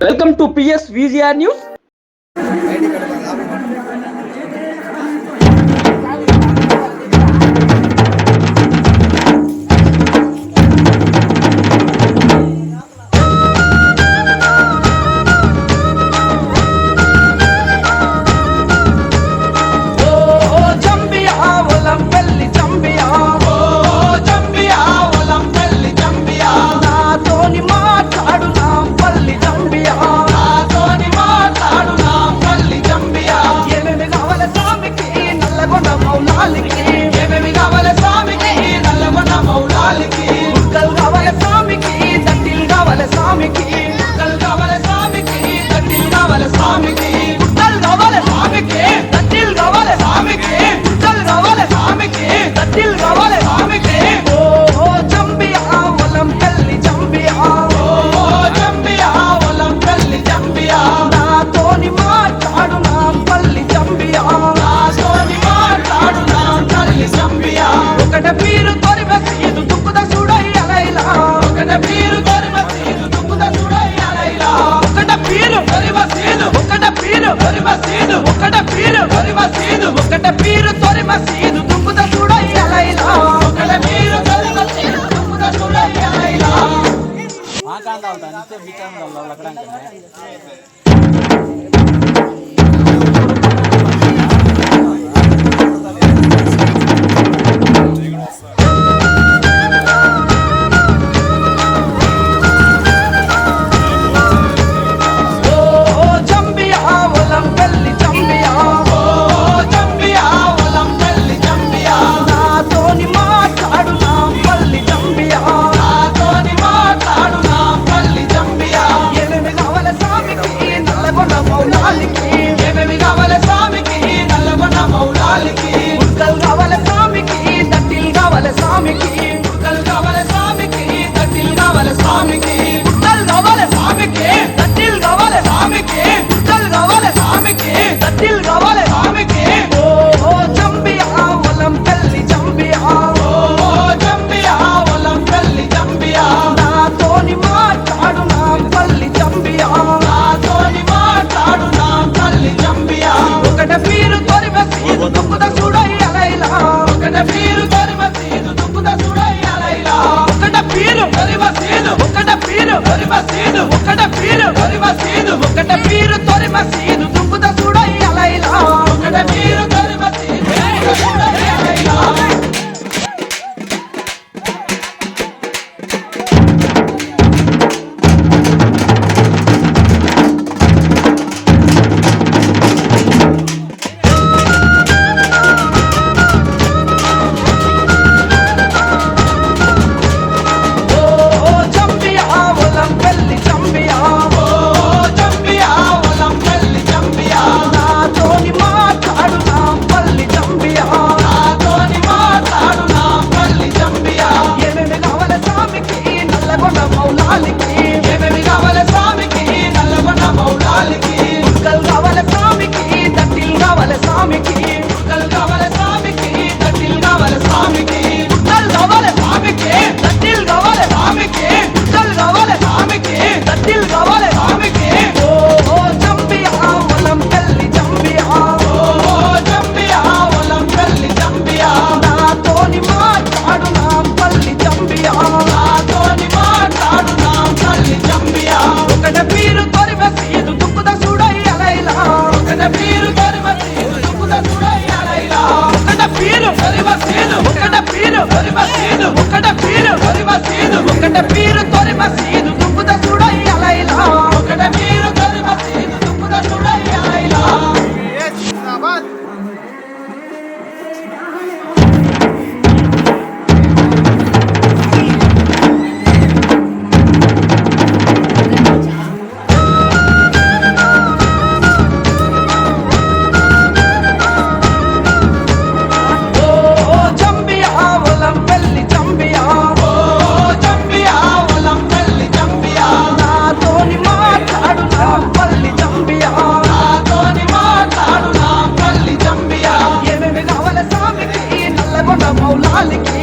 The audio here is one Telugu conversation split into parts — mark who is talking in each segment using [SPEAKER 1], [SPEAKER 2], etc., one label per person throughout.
[SPEAKER 1] Welcome to PS VGR News. మౌలాలికి ఏమేమి కావాలి స్వామికి? నల్లమన్న మౌలాలికి ముక్కలు కావాలి స్వామికి దట్టిలు కావాలి స్వామికి. ముక్కలు కావాలి స్వామికి దట్టిలు కావాలి స్వామికి. పీరు తొలి మసీదు. ఒకట పీరు తొలి మసీదు. దుంపుత చూడ ఎలైలా ఒకట పీరు తొలి మసీదు. దుంపుత చూడ ఎలైలా మా అవుతా అంతే బిచాం దల్ల நாளைக்கு పీరు తొలిమ సీను. the key.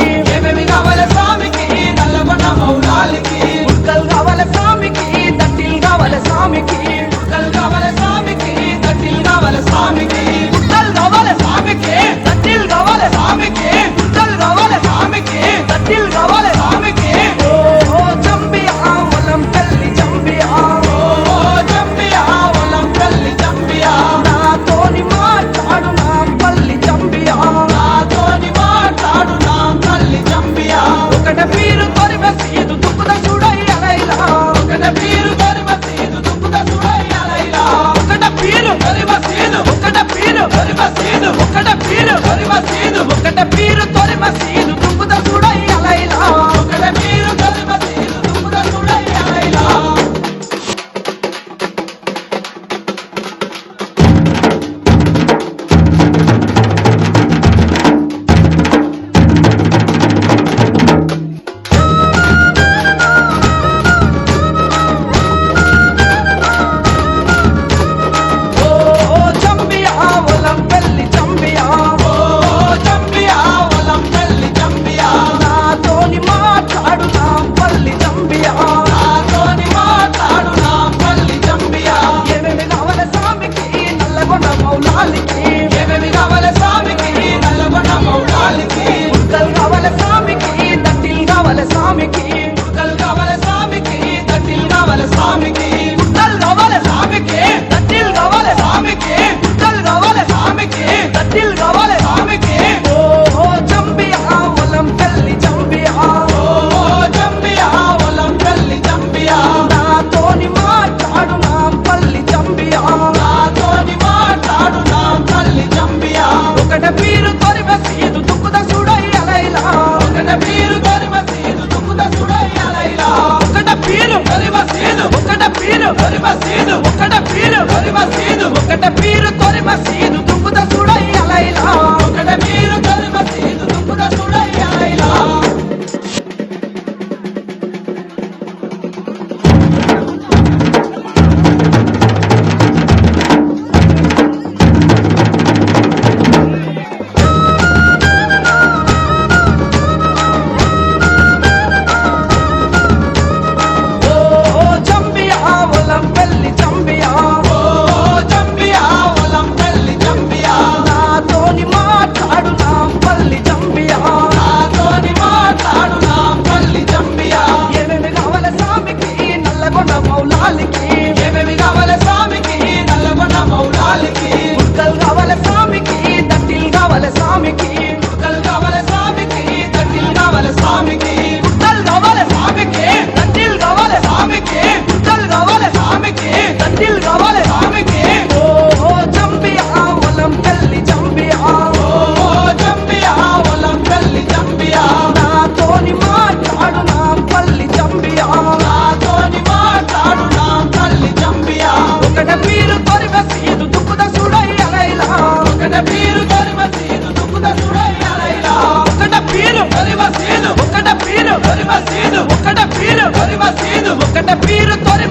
[SPEAKER 1] మసీదు ఒకట పీరు తొలి మసీదు. మసీదు మసీదు ఒకట పీరు తొరి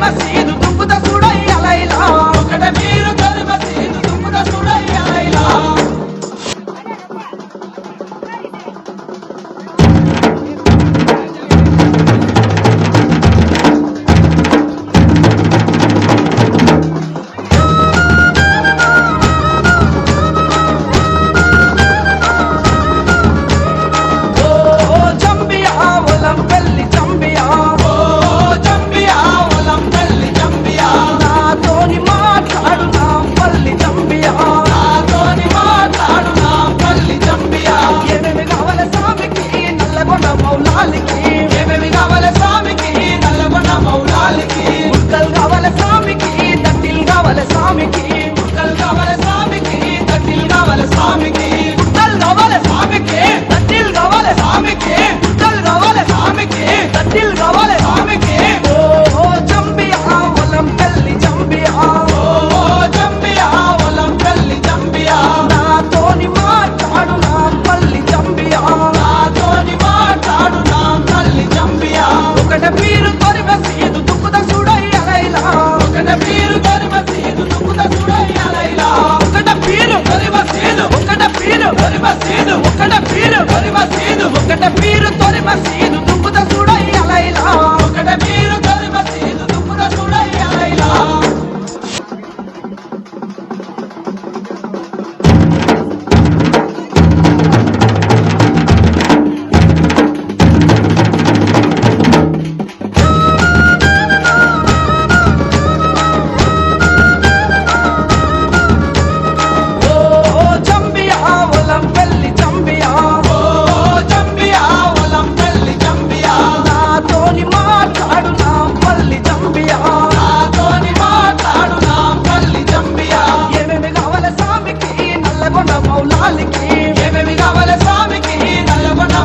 [SPEAKER 1] స్వామికి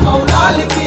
[SPEAKER 1] మౌనాలికి.